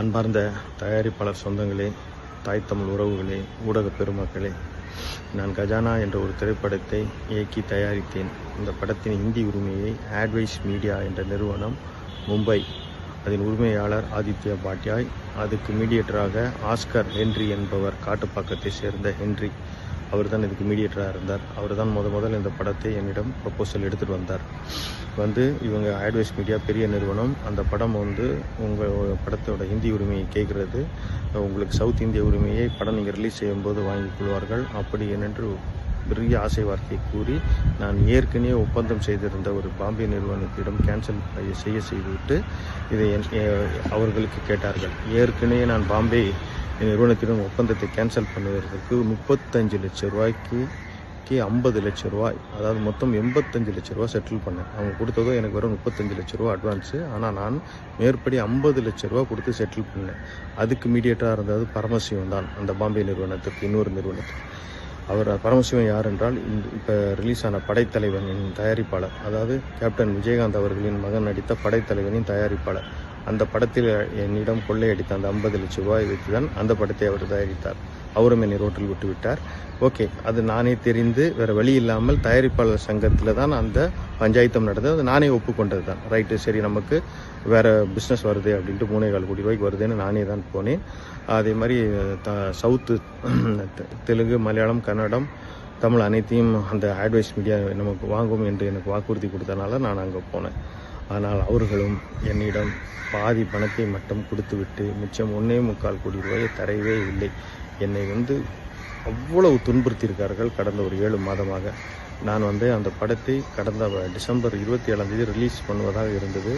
அன்பார்ந்த தயாரிப்பாளர் சொந்தங்களே தாய் தமிழ் உறவுகளே ஊடக பெருமக்களே நான் கஜானா என்ற ஒரு திரைப்படத்தை இயக்கி தயாரித்தேன். இந்த படத்தின் இந்தி உரிமையை ஆட்வைஸ் மீடியா என்ற நிறுவனம் மும்பை அதன் உரிமையாளர் ஆதித்யா பாட்யாய் அதுக்கு மீடியேட்டராக ஆஸ்கர் ஹென்றி என்பவர் காட்டுப்பாக்கத்தை சேர்ந்த ஹென்றி அவர் தான் இதுக்கு மீடியேட்டராக இருந்தார். அவர் தான் முத முதல் இந்த படத்தை என்னிடம் ப்ரப்போசல் எடுத்துகிட்டு வந்தார். வந்து இவங்க ஆட்வைஸ் மீடியா பெரிய நிறுவனம். அந்த படம் வந்து உங்கள் படத்தோட ஹிந்தி உரிமையை கேட்குறது. உங்களுக்கு சவுத் இந்திய உரிமையை படம் நீங்கள் ரிலீஸ் செய்யும்போது வாங்கிக் கொள்வார்கள். அப்படி என்னென்று பெரிய ஆசை வார்த்தையை கூறி நான் ஏற்கனவே ஒப்பந்தம் செய்திருந்த ஒரு பாம்பே நிறுவனத்திடம் கேன்சல் செய்ய செய்துவிட்டு இதை என்- அவர்களுக்கு கேட்டார்கள். ஏற்கனவே நான் பாம்பே நிறுவனத்திடம் ஒப்பந்தத்தை கேன்சல் பண்ணுவதற்கு முப்பத்தஞ்சு லட்சம் ரூபாய்க்கு ஐம்பது லட்ச ரூபாய் அதாவது மொத்தம் எண்பத்தஞ்சு லட்ச ரூபா செட்டில் பண்ணேன். அவங்க கொடுத்ததோ எனக்கு வெறும் முப்பத்தஞ்சு லட்ச ரூபா அட்வான்ஸு ஆனால் நான் மேற்படி ஐம்பது லட்ச ரூபா கொடுத்து செட்டில் பண்ணேன். அதுக்கு மீடியேட்டராக இருந்தது பரமசிவம் தான் அந்த பாம்பே நிறுவனத்துக்கு இன்னொரு நிறுவனத்துக்கு. அவர் பரமசிவம் யார் என்றால் இப்போ ரிலீஸ் ஆன படைத்தலைவனின் தயாரிப்பாளர் அதாவது கேப்டன் விஜயகாந்த் அவர்களின் மகன் நடித்த படைத்தலைவனின் தயாரிப்பாளர். அந்த படத்தில் என்னிடம் கொள்ளையடித்த அந்த ஐம்பது லட்ச ரூபாய் வைத்து தான் அந்த படத்தை அவர் தயாரித்தார். அவரும் என்னை ரோட்டில் விட்டு விட்டார் ஓகே அது நானே தெரிந்து வேறு வழி இல்லாமல் தயாரிப்பாளர் சங்கத்தில் தான் அந்த பஞ்சாயத்தம் நடந்தது. அது நானே ஒப்புக்கொண்டது தான் ரைட்டு சரி நமக்கு வேறு பிஸ்னஸ் வருது அப்படின்ட்டு மூணே கால் கோடி ரூபாய்க்கு வருதுன்னு நானே தான் போனேன். அதே மாதிரி த சவுத்து தெலுங்கு மலையாளம் கன்னடம் தமிழ் அனைத்தையும் அந்த அட்வைஸ் மீடியா நமக்கு வாங்கும் என்று எனக்கு வாக்குறுதி கொடுத்தனால நான் அங்கே போனேன். ஆனால் அவர்களும் என்னிடம் பாதி பணத்தை மட்டும் கொடுத்துவிட்டு மிச்சம் ஒன்றே முக்கால் கோடி ரூபாயை தரவே இல்லை. என்னை வந்து அவ்வளவு துன்புறுத்தியிருக்கார்கள் கடந்த ஒரு ஏழு மாதமாக. நான் வந்து அந்த படத்தை கடந்த டிசம்பர் இருபத்தி ஏழாம் தேதி ரிலீஸ் பண்ணுவதாக இருந்தது.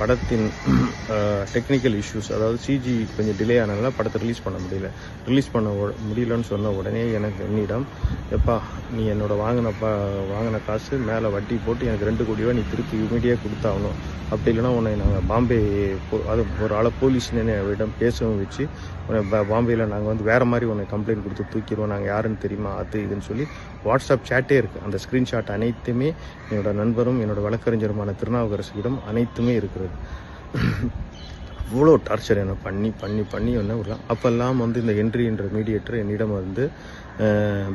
படத்தின் டெக்னிக்கல் இஷ்யூஸ் அதாவது சிஜி கொஞ்சம் டிலே ஆனதுனால படத்தை ரிலீஸ் பண்ண முடியல. ரிலீஸ் பண்ண முடியலன்னு சொன்ன உடனே எனக்கு என்னிடம் எப்பா நீ என்னோட வாங்கின பா வாங்கின காசு மேலே வட்டி போட்டு எனக்கு ரெண்டு கோடி ரூபா நீ திருப்பி இமீடியாக கொடுத்தாகணும். அப்படி இல்லைனா உன்னை நாங்கள் பாம்பே போ- அது ஒரு ஆளை போலீஸ் அவரிடம் பேசவும் வச்சு பாம்பேயில் நாங்கள் வந்து வேறு மாதிரி உன்னை கம்ப்ளைண்ட் கொடுத்து தூக்கிடுவோம். நாங்கள் யாருன்னு தெரியுமா? அது இதுன்னு சொல்லி வாட்ஸ்அப் சேட்டே இருக்குது அந்த ஸ்க்ரீன்ஷாட் அனைத்துமே என்னோடய நண்பரும் என்னோடய வழக்கறிஞருமான திருநாவுக்கரசியிடம் அனைத்துமே இருக்கிறது. அவ்வளோ டார்ச்சர் என்னை பண்ணி பண்ணி பண்ணி என்ன விடலாம் அப்போல்லாம் வந்து இந்த என்ட்ரி என்ற மீடியேட்டர் என்னிடம் வந்து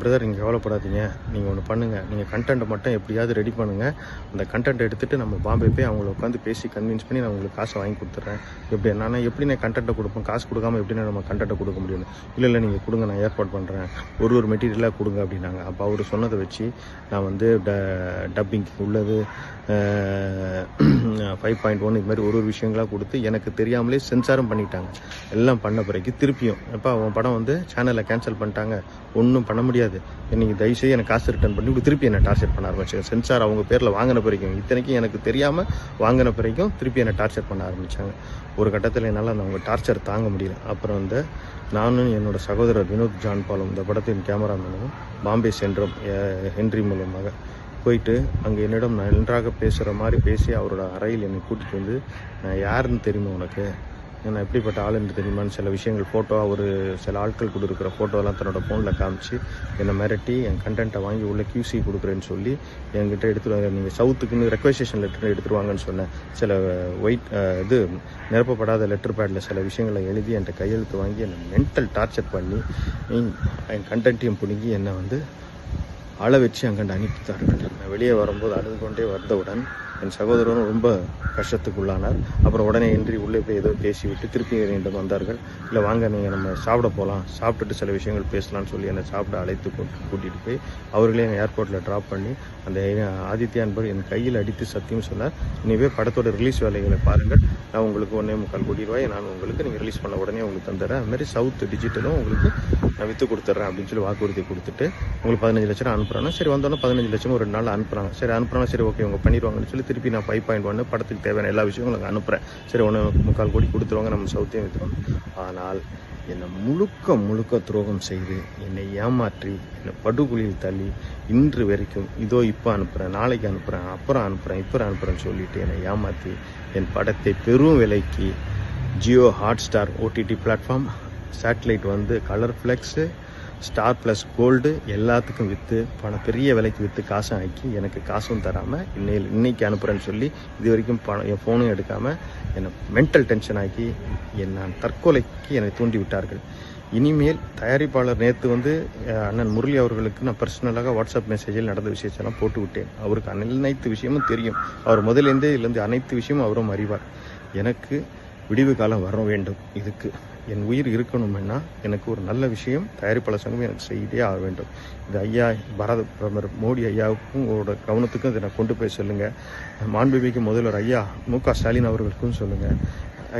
பிரதர் நீங்கள் கவலைப்படாதீங்க. நீங்கள் ஒன்று பண்ணுங்கள் நீங்கள் கண்டென்ட்டை மட்டும் எப்படியாவது ரெடி பண்ணுங்கள் அந்த கண்டென்ட் எடுத்துகிட்டு நம்ம பாம்பே போய் அவங்கள உட்காந்து பேசி கன்வின்ஸ் பண்ணி நான் உங்களுக்கு காசை வாங்கி கொடுத்துட்றேன் எப்படி நான் எப்படி நான் கண்டென்ட்டை கொடுப்போம் காசு கொடுக்காம எப்படி நம்ம கண்டென்ட்டை கொடுக்க முடியும்? இல்லை இல்லை நீங்கள் கொடுங்க நான் ஏற்பாடு பண்ணுறேன் ஒரு ஒரு மெட்டீரியலாக கொடுங்க அப்படின்னாங்க. அப்போ அவர் சொன்னதை வச்சு நான் வந்து ட டப்பிங் உள்ளது ஃபைவ் பாயிண்ட் ஒன் இது மாதிரி ஒரு ஒரு விஷயங்களாக கொடுத்து எனக்கு தெரியாமலே சென்சாரம் பண்ணிட்டாங்க. எல்லாம் பண்ண பிறகு திருப்பியும். எப்போ அவன் படம் வந்து சேனலில் கேன்சல் பண்ணிட்டாங்க. ஒன்றும் பண்ண முடியாது. நீங்கள் தயவுசெய்து எனக்கு காசு ரிட்டர்ன் பண்ணி இப்படி திருப்பி என்னை டார்ச்சர் பண்ண ஆரம்பிச்சாங்க சென்சார் அவங்க பேரில் வாங்கின பிறகும் இத்தனைக்கும் எனக்கு தெரியாமல் வாங்கின பிறகும் திருப்பி என்னை டார்ச்சர் பண்ண ஆரம்பித்தாங்க ஒரு கட்டத்தில் என்னால் அந்த அவங்க டார்ச்சர் தாங்க முடியல. அப்புறம் வந்து நானும் என்னோட சகோதரர் வினோத் ஜான் பாலும் இந்த படத்தின் கேமராமேனும் பாம்பே சென்றோம் ஹென்றி மூலமாக போயிட்டு அங்கே என்னிடம் நன்றாக பேசுகிற மாதிரி பேசி அவரோட அறையில் என்னை கூட்டிகிட்டு வந்து நான் யாருன்னு தெரியுமா உனக்கு? நான் எப்படிப்பட்ட ஆளுன்னு தெரியுமான்னு சில விஷயங்கள் ஃபோட்டோ ஒரு சில ஆட்கள் கொடுக்குற ஃபோட்டோலாம் தன்னோட ஃபோனில் காமிச்சு என்னை மிரட்டி என் கண்டென்ட்டை வாங்கி உள்ள கியூசி கொடுக்குறேன்னு சொல்லி என்கிட்ட எடுத்துருவாங்க நீங்கள் சவுத்துக்குன்னு ரெக்வஸ்டேஷன் லெட்டர் எடுத்துருவாங்கன்னு சொன்னேன். சில ஒயிட் இது நிரப்பப்படாத லெட்டர் பேடில் சில விஷயங்களை எழுதி என்கிட்ட கையெழுத்து வாங்கி என்னை மென்டல் டார்ச்சர் பண்ணி என் கண்டென்ட்டையும் பிடுங்கி என்னை வந்து அழ வச்சு அங்கே அனுப்பித்தார்கள். நான் வெளியே வரும்போது அழுது கொண்டே வந்தவுடன் என் சகோதரரும் ரொம்ப கஷ்டத்துக்குள்ளானார். அப்புறம் உடனே இன்றி உள்ளே போய் ஏதோ பேசிவிட்டு திருப்பி என்னிடம் வந்தார்கள். இல்லை வாங்க நீங்கள் நம்ம சாப்பிட போகலாம் சாப்பிட்டுட்டு சில விஷயங்கள் பேசலாம்னு சொல்லி என்னை சாப்பிட அழைத்து கூட்டு கூட்டிகிட்டு போய் அவர்களே என்னை ஏர்போர்ட்டில் ட்ராப் பண்ணி அந்த ஆதித்யா என்பவர் என் கையில் அடித்து சத்தியம் சொன்னார். இனிவே படத்தோட ரிலீஸ் வேலைகளை பாருங்கள். நான் உங்களுக்கு ஒன்றே முக்கால் கோடி ரூபாய் நான் உங்களுக்கு நீங்கள் ரிலீஸ் பண்ண உடனே உங்களுக்கு தந்துடுறேன். அதுமாதிரி சவுத் டிஜிட்டலும் உங்களுக்கு நான் விற்று கொடுத்துட்றேன் அப்படின்னு சொல்லி வாக்குறுதி கொடுத்துட்டு உங்களுக்கு பதினஞ்சு லட்சம் அனுப்புகிறாங்க சரி வந்தோன்னே பதினஞ்சு லட்சம் ஒரு நாள் அனுப்புகிறாங்க சரி அனுப்புகிறாங்க சரி ஓகே உங்கள் பண்ணிடுவாங்கன்னு சொல்லி திருப்பி நான் ஃபைவ் பாயிண்ட் ஒன்று படத்துக்கு தேவையான எல்லா விஷயமும் உங்களுக்கு அனுப்புகிறேன் சரி ஒன்று முக்கால் கோடி கொடுத்துருவாங்க நம்ம சவுத்தையும் விற்றுவோம் ஆனால் என்னை முழுக்க முழுக்க துரோகம் செய்து என்னை ஏமாற்றி என்னை படுகுழியில் தள்ளி இன்று வரைக்கும் இதோ இப்போ அனுப்புகிறேன் நாளைக்கு அனுப்புகிறேன் அப்புறம் அனுப்புகிறேன் இப்போ அனுப்புகிறேன்னு சொல்லிட்டு என்னை ஏமாற்றி என் படத்தை பெரும் விலைக்கு Jio Hotstar OTT platform satellite வந்து colour flex star plus gold எல்லாத்துக்கும் விற்று பணம் பெரிய விலைக்கு விற்று காசும் ஆக்கி எனக்கு காசும் தராமல் இன்னையில் இன்னைக்கு அனுப்புகிறேன்னு சொல்லி இது வரைக்கும் பணம் என் ஃபோனும் எடுக்காமல் என்னை மென்டல் டென்ஷன் ஆக்கி என் நான் தற்கொலைக்கு என்னை தூண்டி விட்டார்கள். இனிமேல் தயாரிப்பாளர் நேற்று வந்து அண்ணன் முரளி அவர்களுக்கு நான் பர்சனலாக வாட்ஸ்அப் மெசேஜில் நடந்த விஷயத்தெல்லாம் போட்டு விட்டேன். அவருக்கு அனைத்து விஷயமும் தெரியும். அவர் முதலேருந்தே இதுலேருந்து அனைத்து விஷயமும் அவரும் அறிவார். எனக்கு விடிவு காலம் வர வேண்டும். இதுக்கு என் உயிர் இருக்கணும்னா எனக்கு ஒரு நல்ல விஷயம் தயாரிப்பாளர் சங்கம் எனக்கு செய்தே ஆக வேண்டும். இது ஐயா பாரத பிரதமர் மோடி ஐயாவுக்கும் உங்களோட கவனத்துக்கும் இதை நான் கொண்டு போய் சொல்லுங்கள் மாண்புமிகு முதல்வர் ஐயா மு க ஸ்டாலின் அவர்களுக்கும் சொல்லுங்கள்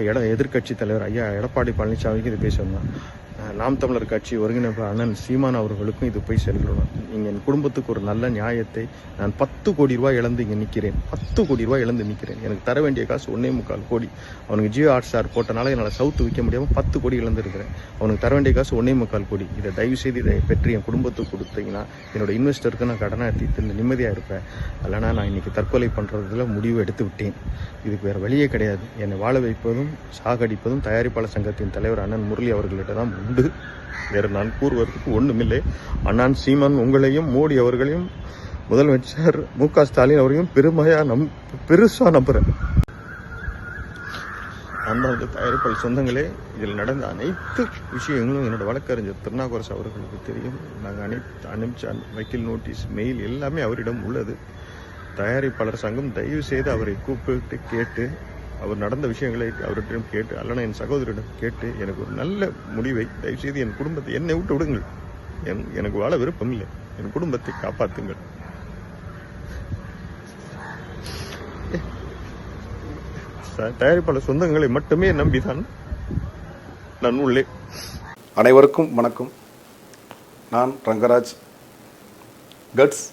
எட எதிர்க்கட்சி தலைவர் ஐயா எடப்பாடி பழனிசாமிக்கு இது போய் நாம் தமிழர் கட்சி ஒருங்கிணைப்பு அண்ணன் சீமான் அவர்களுக்கும் இது போய் செல்லணும் நீங்கள் என் குடும்பத்துக்கு ஒரு நல்ல நியாயத்தை நான் பத்து கோடி ரூபாய் இழந்து இங்கே நிற்கிறேன் பத்து கோடி ரூபாய் இழந்து நிற்கிறேன் எனக்கு தர வேண்டிய காசு ஒன்றே முக்கால் கோடி. அவனுக்கு ஜியோ ஹாட் ஸ்டார் போட்டனால என்னால் சவுத்து விற்க முடியாமல் பத்து கோடி இழந்திருக்கிறேன். அவனுக்கு தர வேண்டிய காசு ஒன்றே முக்கால் கோடி. இதை தயவு செய்து இதை பெற்று என் குடும்பத்துக்கு கொடுத்தீங்கன்னா என்னோட இன்வெஸ்டருக்கு நான் கடனை எடுத்து நிம்மதியாக இருப்பேன். இல்லைனா நான் இன்னைக்கு தற்கொலை பண்ணுறதுல முடிவு எடுத்து விட்டேன். இதுக்கு வேறு வழியே கிடையாது. என்னை வாழ வைப்பதும் சாகடிப்பதும் தயாரிப்பாளர் சங்கத்தின் தலைவர் அண்ணன் முரளி அவர்களிட்ட தான் உண்டு. வேறு நான் கூறுவதற்கு ஒன்றுமில்லை அண்ணான் சீமான் உங்களையும் மோடி அவர்களையும் முதலமைச்சர் மு க ஸ்டாலின் அவரையும் பெருமையாக நம் பெருசாக நம்புகிறேன் அன்பார்ந்த தயாரிப்பாளர் சொந்தங்களே இதில் நடந்த அனைத்து விஷயங்களும் என்னோட வழக்கறிஞர் திருநாகரசு அவர்களுக்கு தெரியும். நாங்கள் அனைத்து அனுப்பிச்ச வக்கீல் நோட்டீஸ் மெயில் எல்லாமே அவரிடம் உள்ளது. தயாரிப்பாளர் சங்கம் தயவு செய்து அவரை கூப்பிட்டு கேட்டு அவர் நடந்த விஷயங்களை அவரிடம் கேட்டு அல்லனா என் சகோதரிடம் கேட்டு எனக்கு ஒரு நல்ல முடிவை தயவு செய்து என் குடும்பத்தை என்னை விட்டு விடுங்கள். என் எனக்கு வாழ விருப்பம் இல்லை. என் குடும்பத்தை காப்பாற்றுங்கள் தயாரிப்பாளர் சொந்தங்களை மட்டுமே நம்பிதான் நான் உள்ளே. அனைவருக்கும் வணக்கம். நான் ரங்கராஜ். கட்ஸ்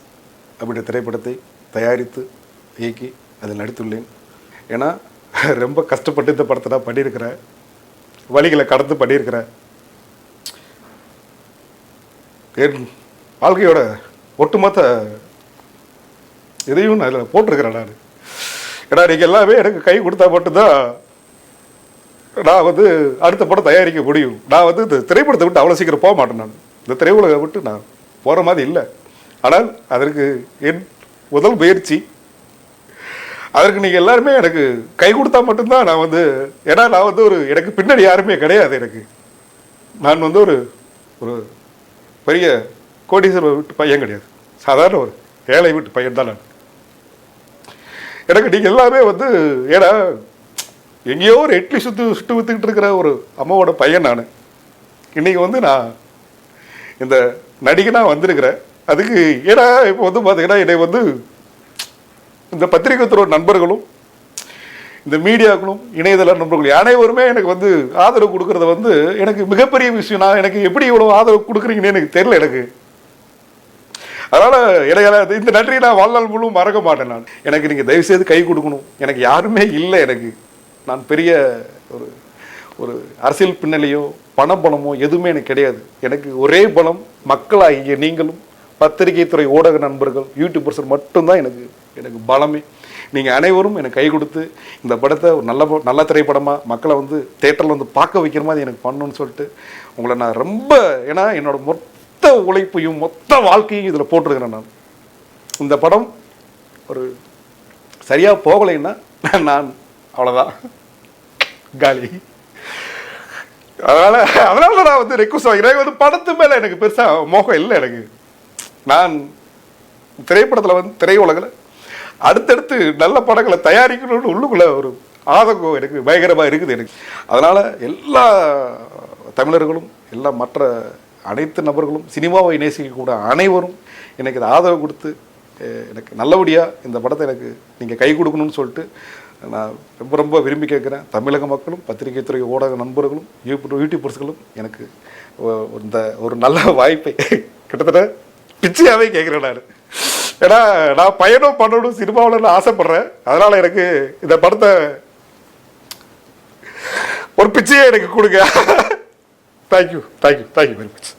அப்படின்ற திரைப்படத்தை தயாரித்து இயக்கி அதில் நடித்துள்ளேன். ஏன்னா ரொம்ப கஷ்டப்பட்டு இந்த படத்தை நான் பண்ணியிருக்கிறேன். வழிகளை கடந்து பண்ணியிருக்கிறேன். என் வாழ்க்கையோட ஒட்டுமொத்த இதையும் நான் அதில் போட்டிருக்கிறேன் நான். ஏன்னா நீங்கள் எல்லாமே எனக்கு கை கொடுத்தா மட்டும்தான் நான் வந்து அடுத்த படம் தயாரிக்க முடியும். நான் வந்து இந்த திரைப்படத்தை விட்டு அவ்வளோ சீக்கிரம் போக மாட்டேன் நான். இந்த திரையுலகை விட்டு நான் போகிற மாதிரி இல்லை. ஆனால் அதற்கு என் முதல் முயற்சி அதற்கு நீங்கள் எல்லாருமே எனக்கு கை கொடுத்தா மட்டும்தான் நான் வந்து ஏன்னா நான் வந்து ஒரு எனக்கு பின்னாடி யாருமே கிடையாது எனக்கு. நான் வந்து ஒரு ஒரு பெரிய கோடீஸ்வரர் வீட்டு பையன் கிடையாது. சாதாரண ஒரு ஏழை வீட்டு பையன் தான் நான். எனக்கு நீங்கள் எல்லாமே வந்து ஏன்னா எங்கேயோ ஒரு இட்லி சுற்று சுட்டு வித்துக்கிட்டு இருக்கிற ஒரு அம்மாவோட பையன் நான். இன்னைக்கு வந்து நான் இந்த நடிகனாக வந்திருக்கிறேன். அதுக்கு ஏன்னா இப்போ வந்து பார்த்தீங்கன்னா என்னை வந்து இந்த பத்திரிகை துறை நண்பர்களும் இந்த மீடியாக்களும் இணையதள நண்பர்களும் அனைவருமே எனக்கு வந்து ஆதரவு கொடுக்கறது வந்து எனக்கு மிகப்பெரிய விஷயம். நான் எனக்கு எப்படி இவ்வளோ ஆதரவு கொடுக்குறீங்கன்னு எனக்கு தெரியல எனக்கு. அதனால் எனக்கு இந்த நன்றியை நான் வாழ்நாள் முழுவதும் மறக்க மாட்டேன் நான். எனக்கு நீங்கள் தயவுசெய்து கை கொடுக்கணும். எனக்கு யாருமே இல்லை எனக்கு. நான் பெரிய ஒரு ஒரு அரசியல் பின்னணியோ பண பலமோ எதுவுமே எனக்கு கிடையாது. எனக்கு ஒரே பலம் மக்களாகிய நீங்களும் பத்திரிகை துறை ஊடக நண்பர்கள் யூடியூபர்ஸ் மட்டும்தான் எனக்கு எனக்கு பலமே. நீங்கள் அனைவரும் எனக்கு கை கொடுத்து இந்த படத்தை ஒரு நல்ல நல்ல திரைப்படமாக மக்களை வந்து தேட்டரில் வந்து பார்க்க வைக்கிற மாதிரி எனக்கு பண்ணணும்னு சொல்லிட்டு உங்களை நான் ரொம்ப ஏன்னா என்னோட மொத்த உழைப்பையும் மொத்த வாழ்க்கையும் இதில் போட்டிருக்கிறேன் நான். இந்த படம் ஒரு சரியாக போகலைன்னா நான் அவ்வளோதான் காலி. அதனால் அதனால நான் வந்து ரெக்வஸ்ட் வாங்கிறேன் வந்து படத்து மேலே எனக்கு பெருசாக மோகம் இல்லை எனக்கு. நான் திரைப்படத்தில் வந்து திரையுலகில் அடுத்தடுத்து நல்ல படங்களை தயாரிக்கணும்னு உள்ளுக்குள்ளே ஒரு ஆதங்கம் எனக்கு பயங்கரமாக இருக்குது எனக்கு. அதனால் எல்லா தமிழர்களும் எல்லா மற்ற அனைத்து நபர்களும் சினிமாவை நேசிக்கக்கூட அனைவரும் எனக்கு இதை ஆதரவு கொடுத்து எனக்கு நல்லபடியாக இந்த படத்தை எனக்கு நீங்கள் கை கொடுக்கணும்னு சொல்லிட்டு நான் ரொம்ப ரொம்ப விரும்பி கேட்குறேன். தமிழக மக்களும் பத்திரிகை துறை ஊடக நண்பர்களும் யூடியூப் யூடியூபர்ஸ்களும் எனக்கு இந்த ஒரு நல்ல வாய்ப்பை கிட்டத்தட்ட பிச்சையாகவே கேட்குறேன் நான். ஏன்னா நான் பயணம் பண்ணணும் சினிமாவில் நான் ஆசைப்படுறேன். அதனால் எனக்கு இந்த படத்தை ஒரு பிச்சையை எனக்கு கொடுங்க. Thank you thank you thank you very much